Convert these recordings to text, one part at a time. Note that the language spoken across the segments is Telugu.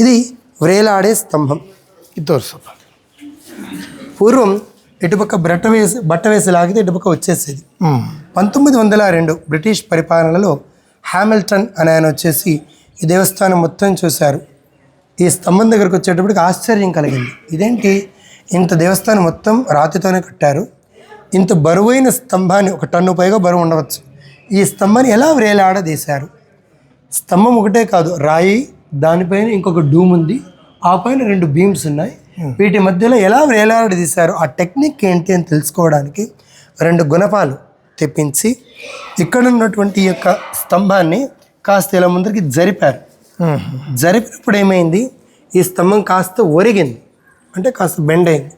ఇది వ్రేలాడే స్తంభం. ఇది పూర్వం ఇటుపక్క బట్ట వేసి బట్ట వేసి లాగితే ఇటుపక్క వచ్చేసేది. పంతొమ్మిది వందల రెండు బ్రిటిష్ పరిపాలనలో హ్యామిల్టన్ అనే ఆయన వచ్చేసి ఈ దేవస్థానం మొత్తం చూశారు. ఈ స్తంభం దగ్గరకు వచ్చేటప్పటికి ఆశ్చర్యం కలిగింది. ఇదేంటి? ఇంత దేవస్థానం మొత్తం రాతితోనే కట్టారు. ఇంత బరువైన స్తంభాన్ని ఒక టన్ను పైగా బరువు ఉండవచ్చు. ఈ స్తంభాన్ని ఎలా వ్రేలాడదీశారు? స్తంభం ఒకటే కాదు రాయి దానిపైన ఇంకొక డూమ్ ఉంది. ఆ పైన రెండు బీమ్స్ ఉన్నాయి. వీటి మధ్యలో ఎలా వేలాడదీశారు ఆ టెక్నిక్ ఏంటి అని తెలుసుకోవడానికి రెండు గుణపాలు తెప్పించి ఇక్కడ ఉన్నటువంటి ఈ యొక్క స్తంభాన్ని కాస్త ఇలా ముందరికి జరిపారు. జరిపినప్పుడు ఏమైంది? ఈ స్తంభం కాస్త ఒరిగింది. అంటే కాస్త బెండ్ అయింది.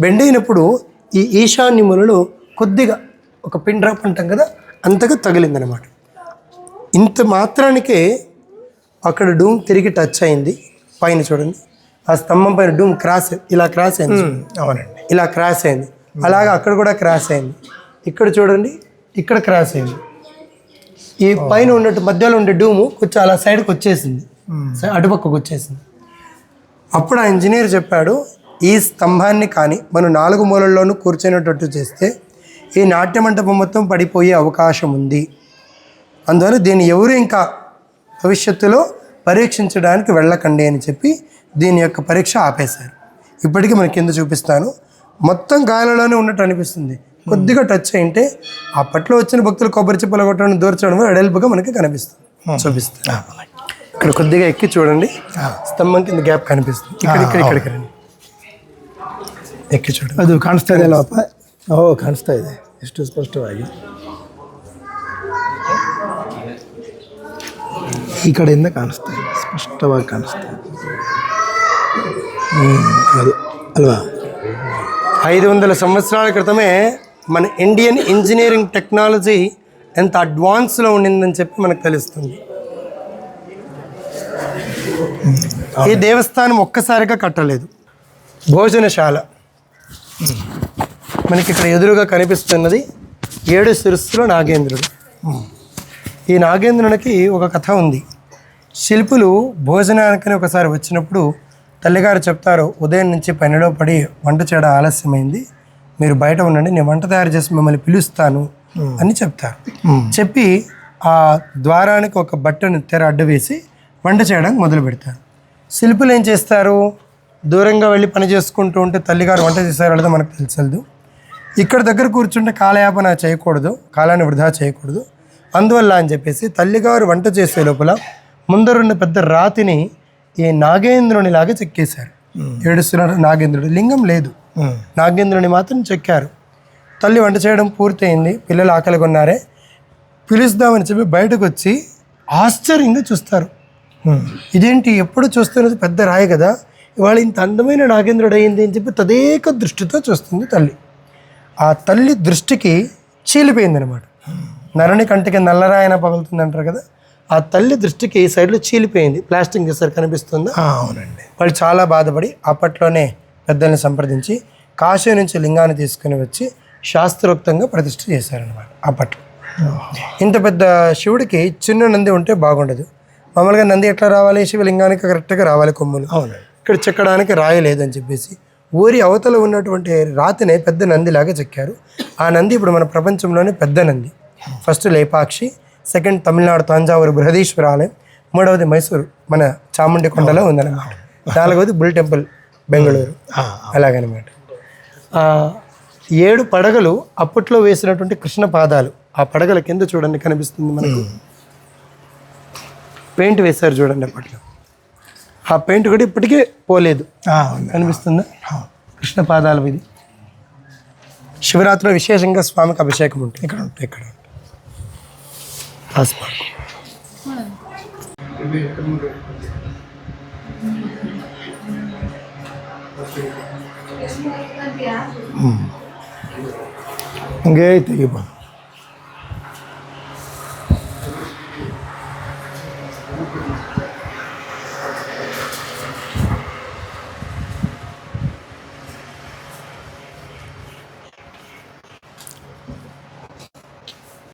బెండ్ అయినప్పుడు ఈ ఈశాన్యములలో కొద్దిగా ఒక పిన్ డ్రాప్ అంటాం కదా అంతగా తగిలిందనమాట. ఇంత మాత్రానికే అక్కడ డూమ్ తిరిగి టచ్ అయింది. పైన చూడండి. ఆ స్తంభం పైన డూమ్ క్రాస్ ఇలా క్రాస్ అయింది. అవునండి. ఇలా క్రాస్ అయింది. అలాగే అక్కడ కూడా క్రాస్ అయింది. ఇక్కడ చూడండి ఇక్కడ క్రాస్ అయింది. ఈ పైన ఉన్నట్టు మధ్యలో ఉండే డూము కొంచెం అలా సైడ్కి వచ్చేసింది. అటుపక్కకు వచ్చేసింది. అప్పుడు ఆ ఇంజనీర్ చెప్పాడు ఈ స్తంభాన్ని కానీ మనం నాలుగు మూలల్లోనూ కూర్చునేటట్టు చేస్తే ఈ నాట్య మంటపం మొత్తం పడిపోయే అవకాశం ఉంది. అందువల్ల దీన్ని ఎవరు ఇంకా భవిష్యత్తులో పరీక్షించడానికి వెళ్ళకండి అని చెప్పి దీని యొక్క పరీక్ష ఆపేశారు ఇప్పటికీ మనకి కింద చూపిస్తాను మొత్తం గాలిలోనే ఉన్నట్టు అనిపిస్తుంది కొద్దిగా టచ్ అయింటే అప్పట్లో వచ్చిన భక్తులు కొబ్బరి చిప్పలు కొట్టడం దూర్చడం వెడల్పుగా మనకి కనిపిస్తుంది చూపిస్తాను ఆ, అలాగే. ఇక్కడ కొద్దిగా ఎక్కి చూడండి స్తంభం కింద గ్యాప్ కనిపిస్తుంది ఇక్కడ ఇక్కడ ఇక్కడికి రండి ఎక్కి చూడండి ಅದು ಕಾಣಿಸ್ತಾ ಇದೆ ಅಲ್ಲಪ್ಪ ಓ ಕಾಣಿಸ್ತಾ ಇದೆ ಎಷ್ಟು ಸ್ಪಷ್ಟವಾಗಿ ಈ ಕಡೆಯಿಂದ ಕಾಣಿಸ್ತಾ ಇದೆ ಸ್ಪಷ್ಟವಾಗಿ ಕಾಣಿಸ್ತಾ ಇದೆ ಹ್ಮ್, ಅದು ಅಲ್ವಾ ఐదు వందల సంవత్సరాల క్రితమే మన ఇండియన్ ఇంజనీరింగ్ టెక్నాలజీ ఎంత అడ్వాన్స్లో ఉండిందని చెప్పి మనకు తెలుస్తుంది ఈ దేవస్థానం ఒక్కసారిగా కట్టలేదు భోజనశాల మనకి ఇక్కడ ఎదురుగా కనిపిస్తున్నది ఏడు శిరస్సులో నాగేంద్రుడు ఈ నాగేంద్రునికి ఒక కథ ఉంది. శిల్పులు భోజనానికని ఒకసారి వచ్చినప్పుడు తల్లిగారు చెప్తారు ఉదయం నుంచి పనిలో పడి వంట చేయడం ఆలస్యమైంది. మీరు బయట ఉండండి నేను వంట తయారు చేసి మిమ్మల్ని పిలుస్తాను అని చెప్తారు. చెప్పి ఆ ద్వారానికి ఒక బట్టను తెర అడ్డు వేసి వంట చేయడానికి మొదలు పెడతారు. శిల్పులు ఏం చేస్తారు? దూరంగా వెళ్ళి పని చేసుకుంటూ ఉంటే తల్లిగారు వంట చేశారో లేదో మనకు తెలుసలేదు ఇక్కడ దగ్గర కూర్చుంటే కాలయాపన చేయకూడదు కాలాన్ని వృధా చేయకూడదు. అందువల్ల అని చెప్పేసి తల్లిగారు వంట చేసే లోపల ముందరున్న పెద్ద రాతిని ఈ నాగేంద్రునిలాగా చెక్కేశారు. ఏడుస్తున్నారు నాగేంద్రుడు. లింగం లేదు. నాగేంద్రుని మాత్రం చెక్కారు. తల్లి వంట చేయడం పూర్తయింది. పిల్లలు ఆకలి కొన్నారే. పిలుస్తామని చెప్పి బయటకు వచ్చి ఆశ్చర్యంగా చూస్తారు. ఇదేంటి? ఎప్పుడు చూస్తున్నది పెద్ద రాయి కదా. ఇవాళ ఇంత అందమైన నాగేంద్రుడు అయింది అని చెప్పి తదేక దృష్టితో చూస్తుంది తల్లి. ఆ తల్లి దృష్టికి చీలిపోయిందనమాట నరుని కంటికి నల్లరాయన పగులుతుంది అంటారు కదా ఆ తల్లి దృష్టికి ఈ సైడ్లో చీలిపోయింది. ప్లాస్టిక్ చేసారు కనిపిస్తుందా? అవునండి. వాళ్ళు చాలా బాధపడి అప్పట్లోనే పెద్దల్ని సంప్రదించి కాశీ నుంచి లింగాన్ని తీసుకుని వచ్చి శాస్త్రోక్తంగా ప్రతిష్ఠ చేశారనమాట అప్పట్లో. ఇంత పెద్ద శివుడికి చిన్న నంది ఉంటే బాగుండదు. మామూలుగా నంది ఎట్లా రావాలి? శివలింగానికి కరెక్ట్గా రావాలి కొమ్ములు. అవునండి. ఇక్కడ చెక్కడానికి రాయి లేదని చెప్పేసి ఊరి అవతల ఉన్నటువంటి రాతినే పెద్ద నందిలాగా చెక్కారు. ఆ నంది ఇప్పుడు మన ప్రపంచంలోనే పెద్ద నంది. ఫస్ట్ లేపాక్షి సెకండ్ తమిళనాడు తంజావూరు బృహదీశ్వర ఆలయం మూడవది మైసూరు మన చాముండి కొండలో ఉందన్నమాట. నాలుగవది బుల్ టెంపుల్ బెంగళూరు. అలాగనమాట. ఏడు పడగలు అప్పట్లో వేసినటువంటి కృష్ణ పాదాలు. ఆ పడగల కింద చూడండి కనిపిస్తుంది మనకు. పెయింట్ వేశారు చూడండి అప్పట్లో. ఆ పెయింట్ కూడా ఇప్పటికే పోలేదు. కనిపిస్తుందా? కృష్ణ పాదాలు ఇది. శివరాత్రిలో విశేషంగా స్వామికి అభిషేకం ఉంటుంది. ఇక్కడ ఉంటుంది ఇక్కడ ఉంటుంది. ಪಾಸ್ಬಾರ್ಡ್ ಹ್ಞೂ ಹಂಗೆ ತೆಗಿಬೋದು